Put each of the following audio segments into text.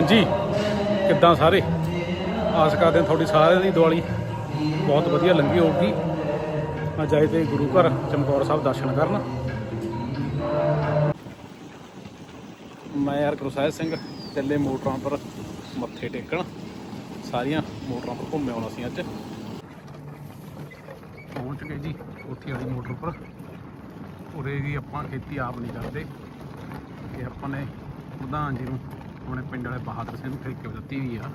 ਹਾਂਜੀ। ਕਿੱਦਾਂ ਸਾਰੇ? ਆਸ ਕਰਦੇ ਹਾਂ ਤੁਹਾਡੀ ਸਾਰਿਆਂ ਦੀ ਦੀਵਾਲੀ ਬਹੁਤ ਵਧੀਆ ਲੰਘੀ ਹੋਊਗੀ। ਅੱਜ ਆਏ ਤੇ ਗੁਰੂ ਘਰ, ਚਮਕੌਰ ਸਾਹਿਬ ਦਰਸ਼ਨ ਕਰਨ। ਮੈਂ ਯਾਰ ਗੁਰਸਾਹਿਬ ਸਿੰਘ, ਚੱਲੇ ਮੋਟਰਾਂ ਪਰ ਮੱਥੇ ਟੇਕਣ। ਸਾਰੀਆਂ ਮੋਟਰਾਂ ਪਰ ਘੁੰਮੇ ਆਉਣਾ ਸੀ ਅੱਜ। ਪਹੁੰਚ ਗਏ ਜੀ ਉੱਥੇ ਵਾਲੀ ਮੋਟਰ ਪਰ। ਉਰੇ ਵੀ ਆਪਾਂ ਖੇਤੀ ਆਪ ਨਹੀਂ ਕਰਦੇ। ਕਿ ਆਪਾਂ ਨੇ ਪ੍ਰਧਾਨ ਜੀ ਨੂੰ ਉਹਨੇ ਪਿੰਡ ਵਾਲੇ ਬਹਾਦਰ ਸਿੰਘ ਨੂੰ ਠੇਕੇ ਦਿੱਤੀ ਹੋਈ ਆ।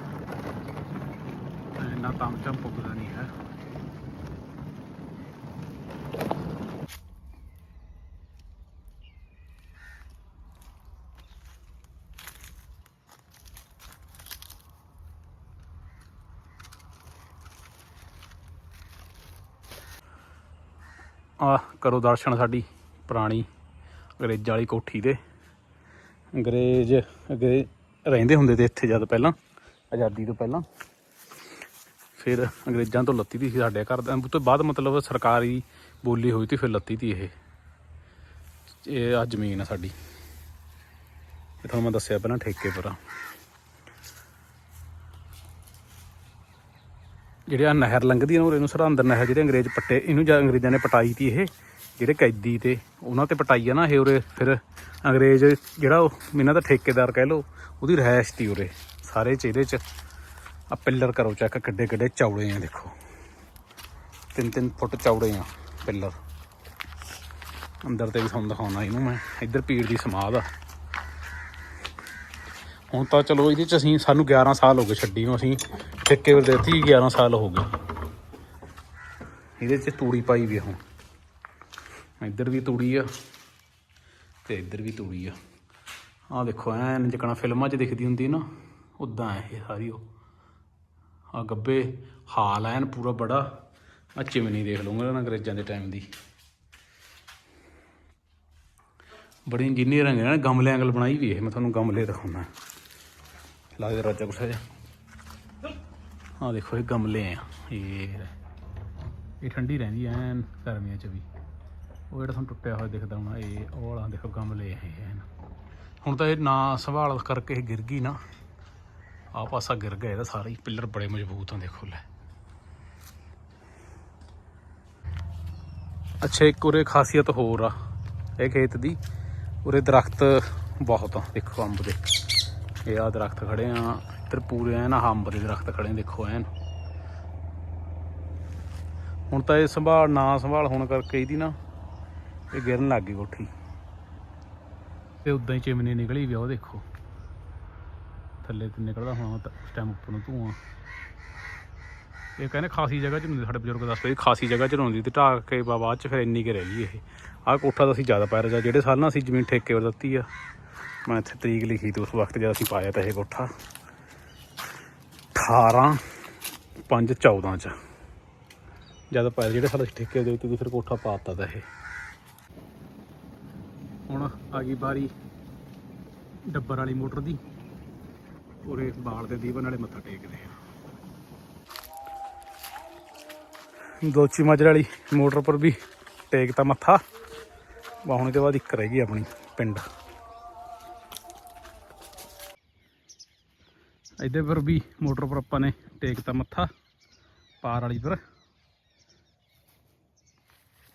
ਇੰਨਾ ਤਮ ਚਮ ਪੁੱਗਦਾ ਨਹੀਂ ਹੈ। ਆ ਕਰੋ ਦਰਸ਼ਨ ਸਾਡੀ ਪੁਰਾਣੀ ਅੰਗਰੇਜ਼ਾਂ ਵਾਲੀ ਕੋਠੀ ਦੇ। ਅੰਗਰੇਜ਼ ਅੱਗੇ ਰਹਿੰਦੇ ਹੁੰਦੇ ਤੇ ਇੱਥੇ ਜਦ ਪਹਿਲਾਂ, ਆਜ਼ਾਦੀ ਤੋਂ ਪਹਿਲਾਂ। ਫਿਰ ਅੰਗਰੇਜ਼ਾਂ ਤੋਂ ਲੱਤੀ ਦੀ ਸੀ ਸਾਡੇ ਘਰ ਦਾ। ਉਸ ਤੋਂ ਬਾਅਦ ਮਤਲਬ ਸਰਕਾਰੀ ਬੋਲੀ ਹੋਈ ਤੀ ਫਿਰ ਲੱਤੀ ਤੀ ਇਹ। ਇਹ ਆ ਜ਼ਮੀਨ ਆ ਸਾਡੀ। ਇਹ ਤੁਹਾਨੂੰ ਮੈਂ ਦੱਸਿਆ ਪਹਿਲਾਂ ਠੇਕੇ ਪਰ ਆ। ਜਿਹੜੇ ਆ ਨਹਿਰ ਲੰਘਦੀ ਆ ਨਾ ਉਹਨੂੰ ਸਰਹੰਦ ਨਹਿਰ ਜਿਹੜੇ ਅੰਗਰੇਜ਼ ਪੱਟੇ, ਇਹਨੂੰ ਜਾਂ ਅੰਗਰੇਜ਼ਾਂ ਨੇ ਪਟਾਈ ਤੀ ਇਹ, ਜਿਹੜੇ ਕੈਦੀ ਤੇ, ਉਹਨਾਂ ਤੇ ਪਟਾਈ ਆ ਨਾ ਇਹ ਉਰੇ, ਫਿਰ ਅੰਗਰੇਜ਼ ਜਿਹੜਾ ਉਹ, ਇਹਨਾਂ ਦਾ ਠੇਕੇਦਾਰ ਕਹਿ ਲੋ ਉਹਦੀ ਰਹਿਸ਼ ਤੀ ਉਰੇ, ਸਾਰੇ ਚਿਹਰੇ 'ਚ ਆ ਪਿੱਲਰ ਕਰੋ ਚੈੱਕ ਕਿੱਡੇ ਕਿੱਡੇ ਚੌੜੇ ਆ ਦੇਖੋ। 3-3 ਫੁੱਟ ਚੌੜੇ ਆ ਪਿੱਲਰ। ਅੰਦਰ ਤੇ ਵੀ ਤੁਹਾਨੂੰ ਦਿਖਾਉਣਾ ਇਹਨੂੰ ਮੈਂ, ਇੱਧਰ ਪੀਰ ਦੀ ਸਮਾਦ ਆ। ਹੁਣ ਤਾਂ ਚਲੋ ਇਹਦੇ 'ਚ ਅਸੀਂ, ਸਾਨੂੰ 11 ਸਾਲ ਹੋ ਗਏ ਛੱਡੀ ਨੂੰ ਅਸੀਂ। ਠੇਕੇ ਪਰ ਦਿੱਤੀ 11 ਸਾਲ ਹੋ ਗਏ। ਇਹਦੇ ਚ ਤੂੜੀ ਪਾਈ ਵੀ ਆ ਹੁਣ। ਇੱਧਰ ਵੀ ਤੂੜੀ ਆ ਤੇ ਇੱਧਰ ਵੀ ਤੂੜੀ ਆ। ਆਹ ਦੇਖੋ, ਐਨ ਜਿਕਣਾ ਫਿਲਮਾਂ 'ਚ ਦਿਖਦੀ ਹੁੰਦੀ ਨਾ ਉਦਾਂ ਹੈ ਇਹ ਸਾਰੀ ਉਹ। ਆ ਗੱਬੇ, ਹਾਲ ਐਨ ਪੂਰਾ ਬੜਾ। ਆ ਚਿਮਨੀ ਦੇਖ ਲਵਾਂਗਾ ਨਾ ਅੰਗਰੇਜ਼ਾਂ ਦੇ ਟਾਈਮ ਦੀ। ਬੜੀ ਇੰਜੀਨੀਅਰਿੰਗ ਹੈ ਨਾ ਗਮਲੇ ਐਂਗਲ ਬਣਾਈ ਵੀ ਇਹ। ਮੈਂ ਤੁਹਾਨੂੰ ਗਮਲੇ ਦਿਖਾਉਣਾ। ਲੱਗਦਾ ਰਾਜਾ ਕੁਛ ਹੈ ਆ ਦੇਖੋ ਇਹ ਗਮਲੇ ਆ, ਇਹ ਇਹ ਠੰਡੀ ਰਹਿੰਦੀ ਐ ਗਰਮੀਆਂ 'ਚ ਵੀ। ਉਹ ਜਿਹੜਾ ਤੁਹਾਨੂੰ ਟੁੱਟਿਆ ਹੋਇਆ ਦਿਖਦਾ ਹੁਣ, ਇਹ ਉਹ ਵਾਲਾ ਦੇਖੋ ਗਮਲੇ ਇਹ ਐਨ। ਹੁਣ ਤਾਂ ਇਹ ਨਾ ਸੰਭਾਲ ਕਰਕੇ ਇਹ ਗਿਰ ਗਈ ਨਾ ਆ ਪਾਸਾ ਗਿਰ ਗਿਆ, ਇਹਦਾ ਸਾਰਾ ਹੀ ਪਿੱਲਰ ਬੜੇ ਮਜ਼ਬੂਤ ਆ, ਦੇਖੋ ਲੈ। ਅੱਛਾ, ਇੱਕ ਉਰੇ ਖਾਸੀਅਤ ਹੋਰ ਆ, ਇਹ ਖੇਤ ਦੀ। ਉਰੇ ਦਰਖਤ ਬਹੁਤ ਆ, ਦੇਖੋ ਅੰਬ ਦੇ। ਇਹ ਆ ਦਰਖਤ ਖੜੇ ਆ ਇੱਧਰ ਪੂਰੇ ਐਨ, ਆਹ ਦੇ ਦਰਖਤ ਖੜੇ ਦੇਖੋ ਐਨ। ਹੁਣ ਤਾਂ ਇਹ ਸੰਭਾਲ, ਨਾ ਸੰਭਾਲ ਹੋਣ ਕਰਕੇ ਇਹਦੀ ਨਾ ਇਹ ਗਿਰਨ ਲੱਗ ਗਈ ਕੋਠੀ। ਤੇ ਉਦਾਂ ਹੀ ਚਿਮਨੀ ਨਿਕਲੀ ਵੀ ਉਹ ਦੇਖੋ। ਥੱਲੇ ਤੇ ਨਿਕਲਦਾ ਹੁਣ ਉਸ ਉੱਪਰ ਨੂੰ ਧੂਆਂ। ਇਹ ਕਹਿੰਦੇ ਖਾਸੀ ਜਗ੍ਹਾ ਚ ਹੁੰਦੀ ਸਾਡੇ ਬਜ਼ੁਰਗ ਦੱਸਦੇ ਸੀ ਖਾਸੀ ਜਗ੍ਹਾ ਚ ਹੁੰਦੀ ਤੇ ਢਾਕ ਕੇ ਬਾਅਦ ਚ ਫਿਰ ਇੰਨੀ ਕੇ ਰਹਿ ਗਈ ਇਹ। ਆਹ ਕੋਠਾ ਤਾਂ ਅਸੀਂ ਜ਼ਿਆਦਾ ਪਾਇਆ ਰਜਾ ਜਿਹੜੇ ਸਾਲ ਨਾਲ ਅਸੀਂ ਜ਼ਮੀਨ ਠੇਕੇ ਪਰ ਦਿੱਤੀ ਆ। ਮੈਂ ਇੱਥੇ ਤਰੀਕ ਲਿਖੀ ਤੇ ਉਸ ਵਕਤ ਜਦ ਅਸੀਂ ਪਾਇਆ ਤਾਂ ਇਹ ਕੋਠਾ। 18 5 14 ਚ। ਜਦ ਪਾਇਆ ਜਿਹੜੇ ਸਾਲ ਠੇਕੇ ਦੇ ਦਿੱਤੀ ਫਿਰ ਕੋਠਾ ਪਾਤਾ ਤਾਂ ਇਹ। ਹੁਣ ਆ ਗਈ ਬਾਰੀ ਡੱਬਰ ਵਾਲੀ ਮੋਟਰ ਦੀ। ਉਰੇ ਬਾਲ ਦੇ ਦੀਵਨ ਵਾਲੇ ਮੱਥਾ ਟੇਕਦੇ ਆ ਦੋਚੀ ਮਾਜਰ ਵਾਲੀ ਮੋਟਰ ਪਰ ਵੀ ਟੇਕਤਾ ਮੱਥਾ। ਬਾਹਣ ਦੇ ਬਾਅਦ ਇੱਕ ਰਹਿ ਗਈ ਆਪਣੀ ਪਿੰਡ। ਇਹਦੇ ਪਰ ਵੀ ਮੋਟਰ ਪਰ ਆਪਾਂ ਨੇ ਟੇਕਤਾ ਮੱਥਾ ਪਾਰ ਵਾਲੀ ਪਰ